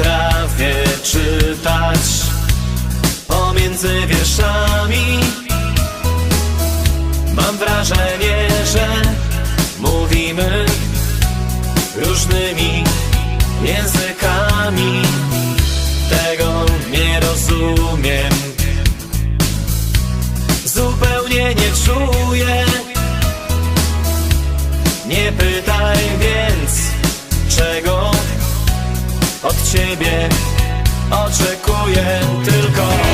potrafię czytać pomiędzy wierszami. Mam wrażenie, że mówimy różnymi językami. Tego nie rozumiem. Zupełnie nie czuję. Nie pytaj więc, czego ciebie oczekuję. Tylko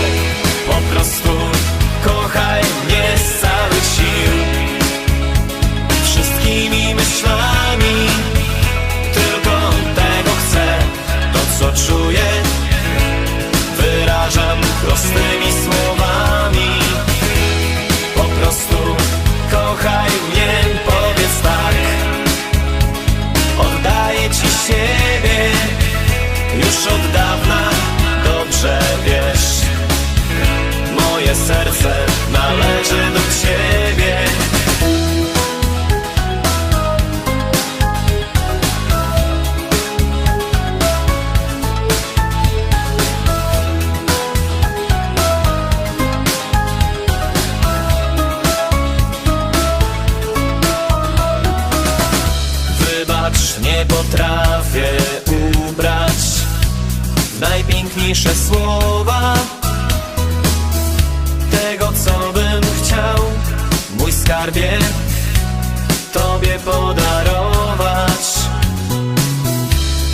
serce należy do ciebie. Wybacz, nie potrafię ubrać najpiękniejsze słowa skarbie, tobie podarować.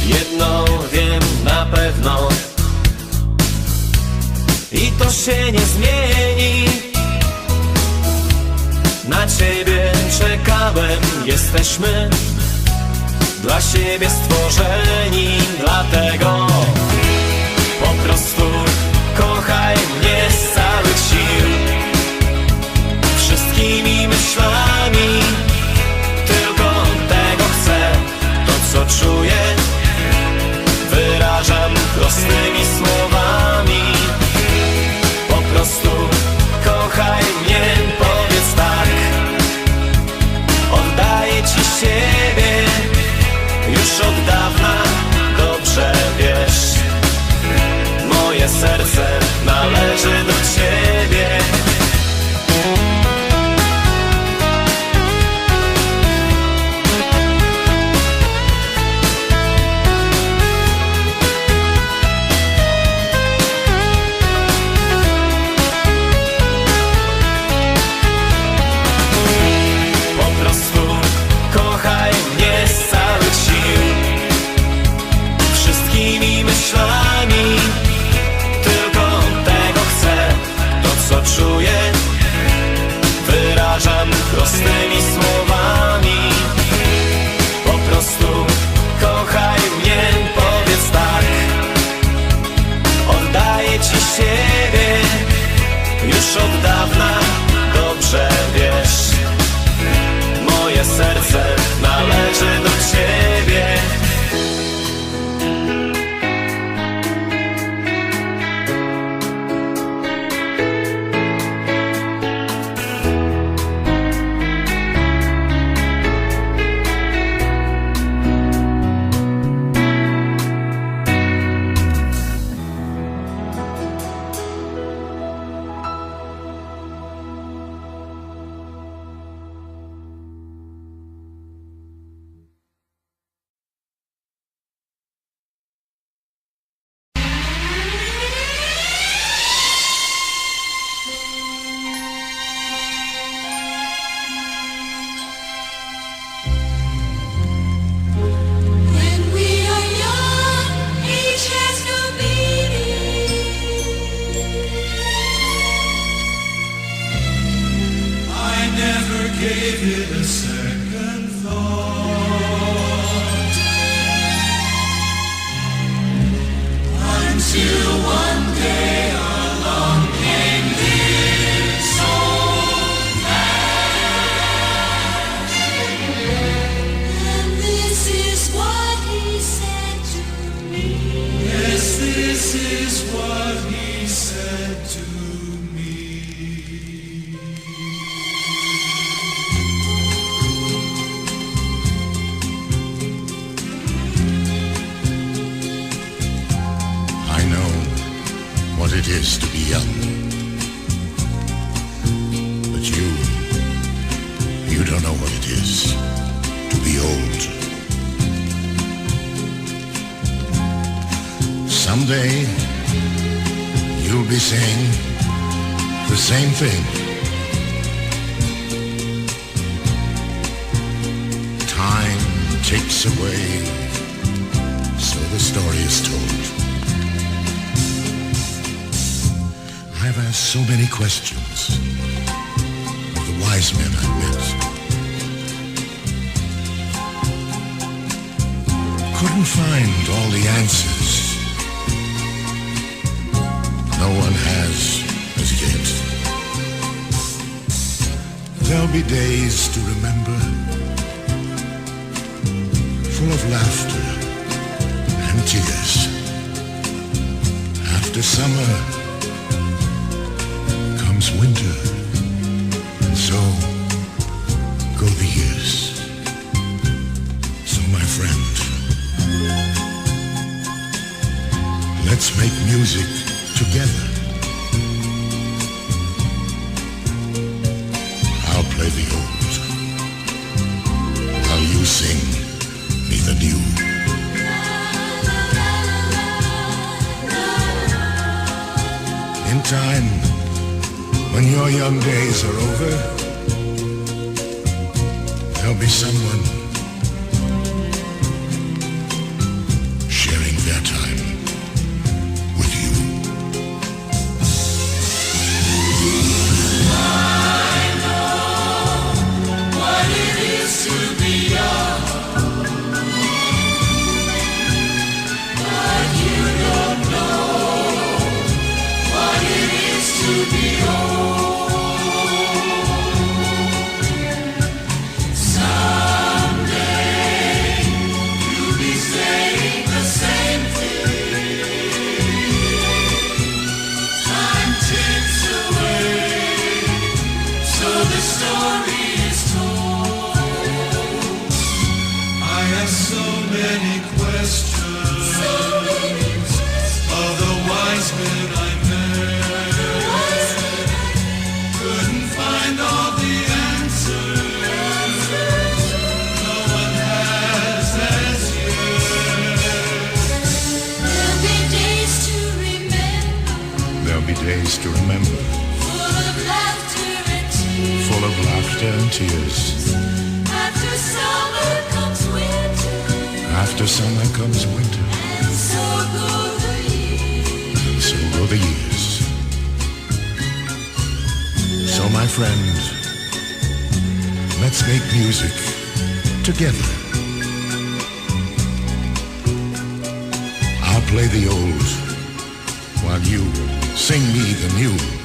Jedno wiem na pewno i to się nie zmieni. Na ciebie czekałem, jesteśmy dla siebie stworzeni, dlatego ciebie już oddałem. so that. gave it the same. Don't know what it is to be old. Someday, you'll be saying the same thing. Time takes away, so the story is told. I've asked so many questions of the wise men I've met. Couldn't find all the answers. No one has as yet. There'll be days to remember, full of laughter and tears. After summer, comes winter, and so go the years. So my friend, let's make music together. I'll play the old, while you sing me the new. In time, when your young days are over, there'll be someone is days to remember, full of laughter and tears. full of laughter and tears. After summer comes winter, After summer comes winter, and so go the years. and so go the years. So my friend, let's make music together. I'll play the old while you sing me the new.